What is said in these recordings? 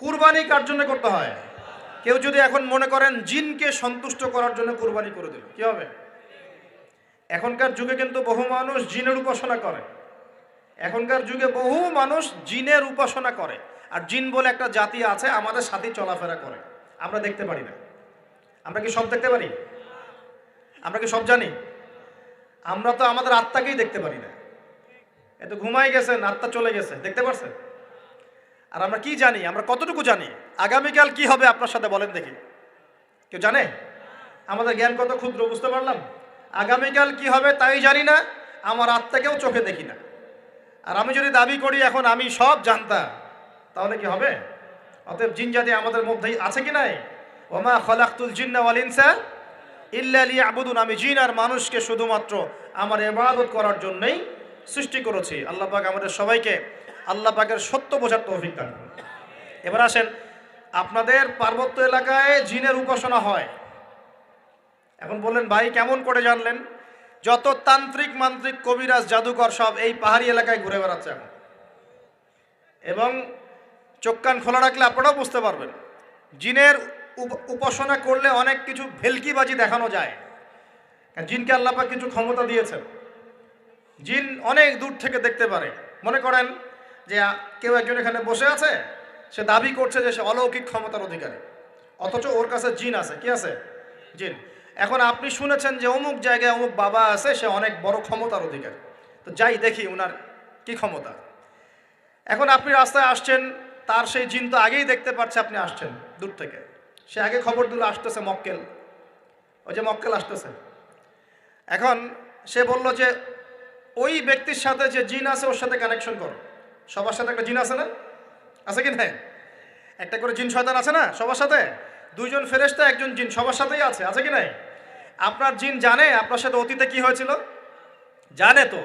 কুরবানি কার জন্য করতে হয়? কেউ যদি এখন মনে করেন জিনকে সন্তুষ্ট করার জন্য কুরবানি করে দিল, কি হবে? এখনকার যুগে কিন্তু বহু মানুষ জিনের উপাসনা করে। এখনকার যুগে বহু মানুষ জিনের উপাসনা করে। আর জিন বলে একটা জাতি আছে, আমাদের সাথে চলাফেরা করে। আমরা দেখতে পারি না। আমরা কি সব দেখতে পারি? আমরা কি সব জানি? আমরা তো আমাদের আত্মাকেই দেখতে পারি না। এত ঘুমাই গেছেন, আত্মা চলে গেছে, দেখতে পারছেন? আর আমরা কি জানি? আমরা কতটুকু জানি? আগামীকাল কি হবে আপনার সাথে বলেন দেখি। কেউ জানে? আমাদের জ্ঞান কত ক্ষুদ্র, বুঝতে পারলাম? আগামীকাল কি হবে তাই জানি না, আমার আত্মাকেও চোখে দেখি না। আর আমি যদি দাবি করি, এখন আমি সব জানতাম, তাহলে কি হবে? অতএব জিন জাতি আমাদের মধ্যেই আছে কি নাই? ওমা খলাকুল জিন্না ওয়াল ইনসা ইল্লা লিয়াবুদুন। আমি জিন আর মানুষকে শুধুমাত্র আমার ইবাদত করার জন্যই সৃষ্টি করেছি। আল্লাহ পাক আমাদের সবাইকে আল্লাহ পাকের সত্য বোঝার তৌফিক দান। এবার আসেন, আপনাদের পার্বত্য এলাকায় জিনের উপাসনা হয়। এখন বললেন, ভাই, কেমন করে জানলেন? যত তান্ত্রিক মান্ত্রিক কবিরাজ জাদুকর সব এই পাহাড়ি এলাকায় ঘুরে বেড়াচ্ছে এখন। এবং চোখ কান খোলা রাখলে আপনারাও বুঝতে পারবেন, জিনের উপ- উপাসনা করলে অনেক কিছু ভেলকিবাজি দেখানো যায়। জিনকে আল্লাপাক কিছু ক্ষমতা দিয়েছেন। জিন অনেক দূর থেকে দেখতে পারে। মনে করেন যে কেউ একজন এখানে বসে আছে, সে দাবি করছে যে সে অলৌকিক ক্ষমতার অধিকারী। অথচ ওর কাছে জিন আছে। কি আছে? জিন। এখন আপনি শুনেছেন যে অমুক জায়গায় অমুক বাবা আছে, সে অনেক বড় ক্ষমতার অধিকারী। তো যাই দেখি ওনার কি ক্ষমতা। এখন আপনি রাস্তায় আসছেন, তার সেই জিন তো আগেই দেখতে পাচ্ছে আপনি আসছেন, দূর থেকে। সে আগে খবর দিল, আসতেছে মক্কেল। ওই যে মক্কেল আসতেছে। এখন সে বলল যে, ওই ব্যক্তির সাথে যে জিন আছে, ওর সাথে কানেকশন করো। সবার সাথে একটা জিন আছে না? আছে কি না একটা করে জিন শয়তান আছে না সবার সাথে? দুইজন ফেরেশতা, একজন জিন সবার সাথেই আছে আছে কি নাই? আপনার জিন জানে আপনার সাথে অতীতে কি হয়েছিল? জানে তো।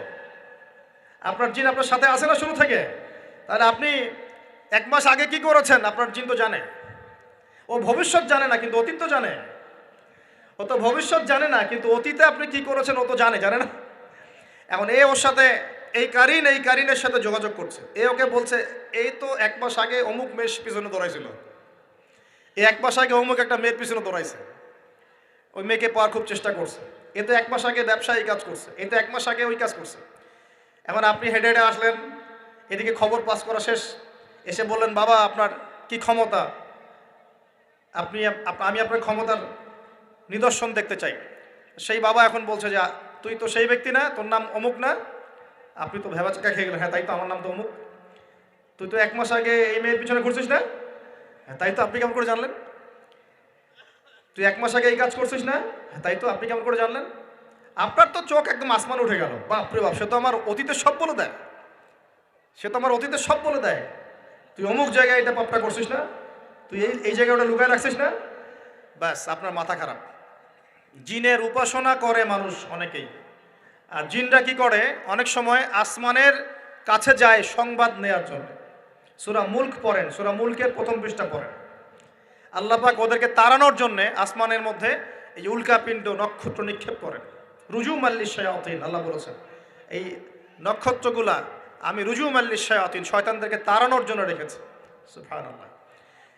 আপনার জিন আপনার সাথে আছে না শুরু থেকে? তাহলে আপনি এক মাস আগে কি করেছেন? আপনার জিন তো জানে। ও ভবিষ্যৎ জানে না, কিন্তু অতীত তো জানে। ও তো ভবিষ্যৎ জানে না, কিন্তু অতীতে আপনি কি করেছেন ও তো জানে জানে না? এখন এ ওর সাথে এই কারিন, এই কারিনের সাথে যোগাযোগ করছে। এ ওকে বলছে, এই তো এক মাস আগে অমুক মেয়ের পিছনে দৌড়াইছিল। এই এক মাস আগে অমুক একটা মেয়ের পিছনে দৌড়াইছে। ওই মেয়েকে পাওয়ার খুব চেষ্টা করছে। এ তো এক মাস আগে ব্যবসা এই কাজ করছে। এ তো এক মাস আগে ওই কাজ করছে। এখন আপনি হেডে হেডে আসলেন, এদিকে খবর পাস করা শেষ। এসে বললেন, বাবা, আপনার কি ক্ষমতা? আপনি, আমি আপনার ক্ষমতার নিদর্শন দেখতে চাই। সেই বাবা এখন বলছে যে, তুই তো সেই ব্যক্তি না, তোর নাম অমুক না আপনি তো ভেবা চাকা খেয়ে গেলেন। হ্যাঁ তাই তো আমার নাম তো অমুক। তুই তো এক মাস আগে এই মেয়ের পিছনে ঘুরছিস না? হ্যাঁ তাই তো আপনি কেমন করে জানলেন? তুই এক মাস আগে এই কাজ করছিস না? হ্যাঁ তাই তো আপনি কেমন করে জানলেন? আপনার তো চোখ একদম আসমান উঠে গেল। বাপরে বাপ, সে তো আমার অতীতের সব বলে দেয়। সে তো আমার অতীতের সব বলে দেয়। তুই অমুক জায়গায় এটা পাপটা করছিস না? তুই এই এই জায়গায় ওটা লুকায় রাখছিস না? ব্যাস, আপনার মাথা খারাপ। জিনের উপাসনা করে মানুষ অনেকেই। আর জিনরা কি করে? অনেক সময় আসমানের কাছে যায় সংবাদ নেয়ার জন্য। সুরা মুল্ক পড়েন, সুরা মুল্কের প্রথম পৃষ্ঠা পড়েন। আল্লাপাক ওদেরকে তাড়ানোর জন্যে আসমানের মধ্যে এই উল্কাপিণ্ড নক্ষত্র নিক্ষেপ করেন। রুজু মাল্লি শয়াতিন, আল্লাহ বলেছেন, এই নক্ষত্রগুলা আমি রুজু মাল্লি শয়াতিন, শয়তানদেরকে তাড়ানোর জন্য রেখেছি।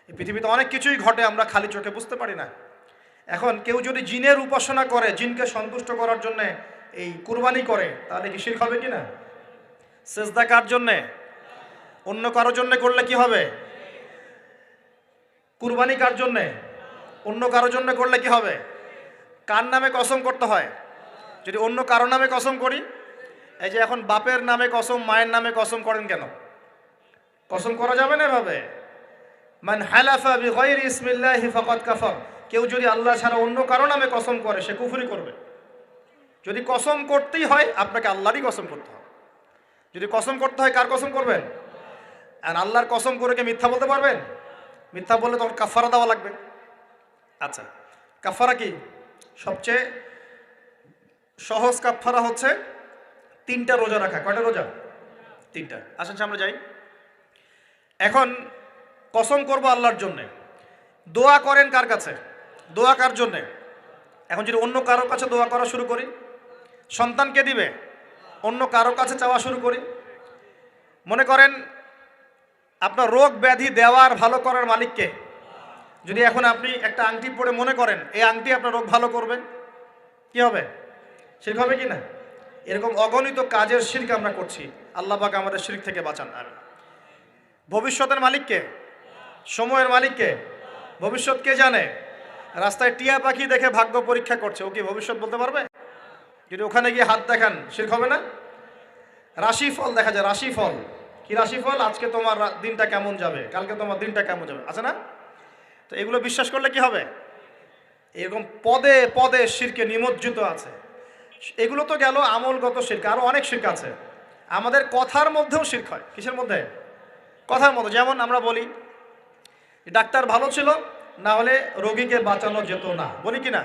এই পৃথিবীতে অনেক কিছুই ঘটে, আমরা খালি চোখে বুঝতে পারি না। এখন কেউ যদি জিনের উপাসনা করে, জিনকে সন্তুষ্ট করার জন্য এই কুরবানি করে, তাহলে কি শিরক হবে কি না সেজদা কার জন্যে? অন্য কারোর জন্য করলে কি হবে? কুরবানি কার জন্যে? অন্য কারোর জন্য করলে কি হবে? কার নামে কসম করতে হয়? যদি অন্য কারও নামে কসম করি, এই যে এখন বাপের নামে কসম, মায়ের নামে কসম করেন কেন? কসম করা যাবে না এভাবে? মান হালাফা বি গায়রি ইসমিল্লাহি ফাকাদ কাফার। কেউ যদি আল্লাহ ছাড়া অন্য কারও নামে কসম করে, সে কুফরি করবে। যদি কসম করতেই হয়, আপনাকে আল্লাহরই কসম করতে হবে। যদি কসম করতে হয়, কার কসম করবেন? আর আল্লাহর কসম করে কি মিথ্যা বলতে পারবেন? মিথ্যা বললে তখন কাফারা দেওয়া লাগবে। আচ্ছা কাফারা কি? সবচেয়ে সহজ কাফারা হচ্ছে তিনটা রোজা রাখা। কয়টা রোজা? তিনটা। আসেন সামনে যাই। এখন কসম করব আল্লাহর জন্যে। দোয়া করেন কার কাছে? দোয়া কার জন্যে? এখন যদি অন্য কারোর কাছে দোয়া করা শুরু করি সন্তানকে দিবে, অন্য কারোর কাছে চাওয়া শুরু করি। মনে করেন, আপনার রোগ ব্যাধি দেওয়ার ভালো করার মালিককে, যদি এখন আপনি একটা আংটি পরে মনে করেন, এই আংটি আপনার রোগ ভালো করবে কি হবে? শির্ক হবে কি না? এরকম অগণিত কাজের শির্ক আমরা করছি। আল্লাহ পাক আমাদের শির্ক থেকে বাঁচান। আমি ভবিষ্যতের মালিককে, সময়ের মালিককে, ভবিষ্যৎ কে জানে? রাস্তায় টিয়া পাখি দেখে ভাগ্য পরীক্ষা করছে। ও কি ভবিষ্যৎ বলতে পারবে? যদি ওখানে গিয়ে হাত দেখান, শির্ক হবে না? রাশিফল দেখা যায় রাশিফল কি রাশিফল আজকে তোমার দিনটা কেমন যাবে? কালকে তোমার দিনটা কেমন যাবে? আছে না? তো এগুলো বিশ্বাস করলে কি হবে? এরকম পদে পদে শিরকে নিমজ্জিত আছে। এগুলো তো গেল আমলগত শির্ক। আরও অনেক শির্ক আছে। আমাদের কথার মধ্যেও শির্ক হয়। কিসের মধ্যে? কথার মধ্যে। যেমন আমরা বলি, ডাক্তার ভালো ছিল, না হলে রোগীকে বাঁচানো যেত না। বলি কি না?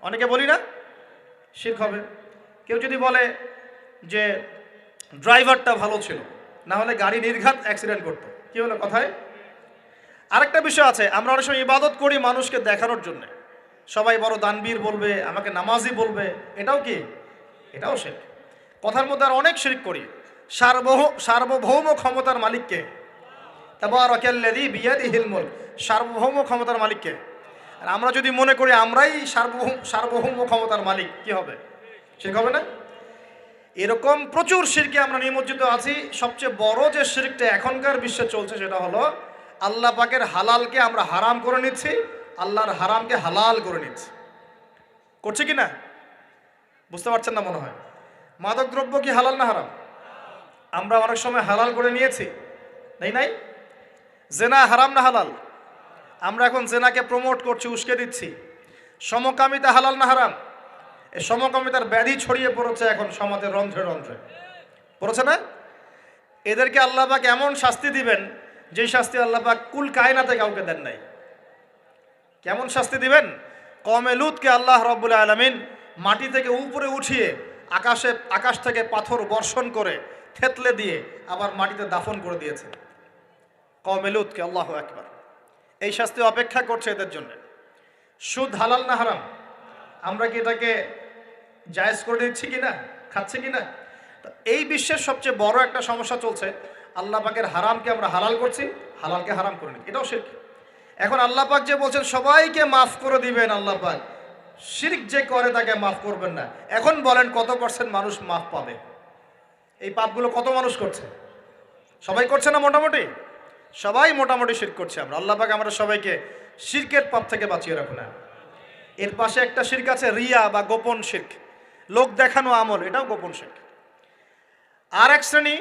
অনেকে বলি না শির্ক হবে। কেউ যদি বলে যে ড্রাইভারটা ভালো ছিল, না হলে গাড়ি নির্ঘাত অ্যাক্সিডেন্ট করতো। কি হলো কথায়? আরেকটা বিষয় আছে, আমরা অনেক সময় ইবাদত করি মানুষকে দেখানোর জন্য। সবাই বড় দানবীর বলবে, আমাকে নামাজি বলবে, এটাও কি? এটাও শিরক কথার মধ্যে আর অনেক শিরিক করি। সার্বভ সার্বভৌম ক্ষমতার মালিককে। তাবারাকাল্লাযী বিয়াদিহিল মুলক। সার্বভৌম ক্ষমতার মালিককে। আর আমরা যদি মনে করি আমরাই সার্বভৌম সার্বভৌম ক্ষমতার মালিক, কি হবে? শিরক হবে না? এরকম প্রচুর শিরকে আমরা নিমজ্জিত আছি। সবচেয়ে বড় যে শিরকটা এখনকার বিশ্বে চলছে সেটা হলো, আল্লাহ পাকের হালালকে আমরা হারাম করে নিচ্ছি, আল্লাহর হারামকে হালাল করে নিচ্ছি। করছে কি না? বুঝতে পারছেন না মনে হয়? মাদক দ্রব্য কি হালাল না হারাম? আমরা অনেক সময় হালাল করে নিয়েছি নেই নাই? জেনা হারাম না হালাল? আমরা এখন জেনাকে প্রমোট করছি, উস্কে দিচ্ছি। সমকামিতা হালাল না হারাম? এই সমকামিতার ব্যাধি ছড়িয়ে পড়েছে এখন সমাজের রন্ধ্রে রন্ধ্রে। পড়েছে না? এদেরকে আল্লাহবাক এমন শাস্তি দিবেন, যেই শাস্তি আল্লাহবাক কুল কায়নাতে কাউকে দেন নাই। কেমন শাস্তি দিবেন? কমে লুতকে আল্লাহ রব্বুল আলমিন মাটি থেকে উপরে উঠিয়ে আকাশে, আকাশ থেকে পাথর বর্ষণ করে থেতলে দিয়ে আবার মাটিতে দাফন করে দিয়েছে কমে লুতকে আল্লাহ একবার এই শাস্তি অপেক্ষা করছে এদের জন্য। সুদ হালাল না হারাম? আমরা কি এটাকে জায়েজ করে দিচ্ছি কিনা? খাচ্ছি কি না তো এই বিশ্বের সবচেয়ে বড় একটা সমস্যা চলছে, আল্লাহ পাকের হারামকে আমরা হালাল করছি, হালালকে হারাম করে নিচ্ছি। এটাও শিরক। এখন আল্লাহ পাক যে বলছেন, সবাইকে মাফ করে দিবেন আল্লাহ পাক। শিরক যে করে তাকে মাফ করবেন না। এখন বলেন কত পার্সেন্ট মানুষ মাফ পাবে? এই পাপগুলো কত মানুষ করছে? সবাই করছে না মোটামুটি? সবাই মোটামুটি শিরক করছে আমরা। আল্লাহ পাক আমরা সবাইকে শিরকের পাপ থেকে বাঁচিয়ে রাখুন না এর পাশে একটা শির্ক আছে, রিয়া বা গোপন শির্ক। লোক দেখানো আমল, এটাও গোপন শির্ক। আর এক শ্রেণি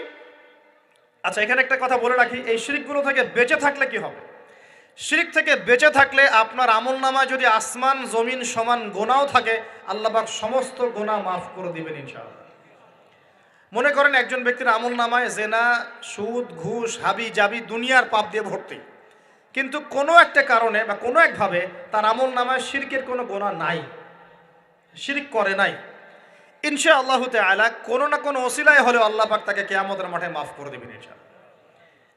আচ্ছা এখানে একটা কথা বলে রাখি, এই শিরিকগুলো থেকে বেঁচে থাকলে কি হবে? শিরিক থেকে বেঁচে থাকলে আপনার আমল নামায় যদি আসমান, জমিন সমান গোনাও থাকে আল্লাহবাক সমস্ত গোনা মাফ করে দিবেন, ইনশাআল্লাহ। মনে করেন একজন ব্যক্তির আমল নামায় জেনা, সুদ, ঘুষ, হাবি, জাবি দুনিয়ার পাপ দিয়ে ভর্তি। কিন্তু কোনো একটা কারণে বা কোনো একভাবে তার আমল নামায় শিরকের কোনো গোনা নাই। শিরিক করে নাই। ইনশা আল্লাহ আলা কোনো না কোনো ওসিলায় হলেও আল্লাহ পাক তাকে কেয়ামতের মাঠে মাফ করে দেবেন ইনশা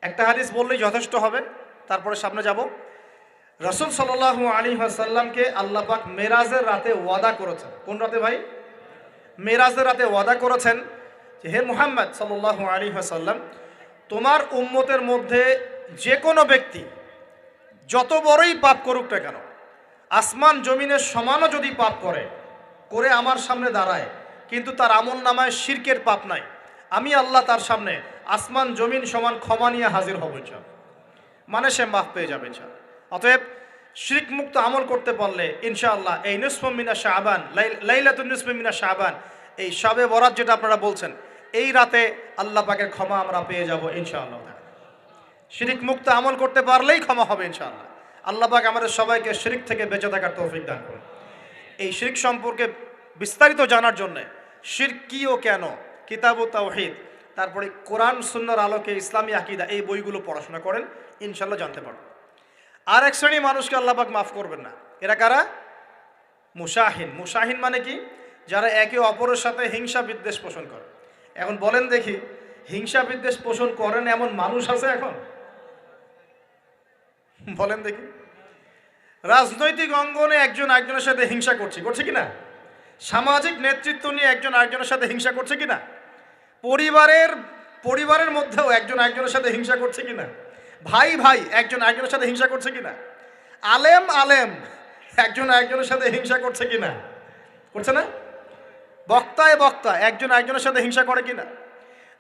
একটা হাদিস বললেই যথেষ্ট হবে। তারপরে সামনে যাব। রসুল সাল্লাল্লাহু আলী সাল্লামকে আল্লাহ পাক মেরাজের রাতে ওয়াদা করেছেন। কোন রাতে ভাই? মেরাজের রাতে ওয়াদা করেছেন। যে হে মুহাম্মদ সাল্লাল্লাহু আলী সাল্লাম তোমার উম্মতের মধ্যে যে কোনো ব্যক্তি, যত বড়ই পাপ করুক না কেন, আসমান জমিনের সমানও যদি পাপ করে করে আমার সামনে দাঁড়ায়, কিন্তু তার আমল নামায় শিরকের পাপ নাই, আমি আল্লাহ তার সামনে আসমান জমিন সমান ক্ষমা নিয়ে হাজির হব ইনশাল মানে সে মাফ পেয়ে যাবে ইনশাল অতএব শিরিক মুক্ত আমল করতে পারলে ইনশাআল্লাহ এই নুসফমিনা শাহবান লাইলাতুন নুসফমিনা শাহবান এই সবে বরাত যেটা আপনারা বলছেন এই রাতে আল্লাহ পাকের ক্ষমা আমরা পেয়ে যাব ইনশাআল্লাহ। শিরিক মুক্ত আমল করতে পারলেই ক্ষমা হবে ইনশাআল্লাহ। আল্লাহ পাক আমাদের সবাইকে শিরিক থেকে বেঁচে থাকার তৌফিক দান করুন। এই শিরিক সম্পর্কে বিস্তারিত জানার জন্য শির কি ও কেন, কিতাব ও তাওহিদ, তারপরে কোরআন, সুন্নার আলোকে ইসলামী আকিদা, এই বইগুলো পড়াশোনা করেন ইনশাল্লাহ জানতে পারবেন আর এক শ্রেণি মানুষকে আল্লাহ পাক মাফ করবেন না। এরা কারা? মুশাহিন। মুশাহিন মানে কি? যারা একে অপরের সাথে হিংসা বিদ্বেষ পোষণ করে। এখন বলেন দেখি, হিংসা বিদ্বেষ পোষণ করেন এমন মানুষ আছে এখন? বলেন দেখি। রাজনৈতিক অঙ্গনে একজন একজনের সাথে হিংসা করছে করছে কিনা? সামাজিক নেতৃত্ব নিয়ে একজন আরেকজনের সাথে হিংসা করছে কিনা? পরিবারের পরিবারের মধ্যেও একজন একজনের সাথে হিংসা করছে কিনা? ভাই ভাই, একজন একজনের সাথে হিংসা করছে কিনা? আলেম আলেম, একজন একজনের সাথে হিংসা করছে কিনা? করছে না? বক্তায় বক্তা একজন একজনের সাথে হিংসা করে কিনা?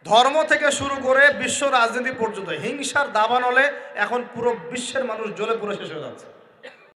ধর্ম থেকে শুরু করে বিশ্ব রাজনীতি পর্যন্ত হিংসার দাবানলে এখন পুরো বিশ্বের মানুষ জ্বলে পুরো শেষ হয়ে যাচ্ছে।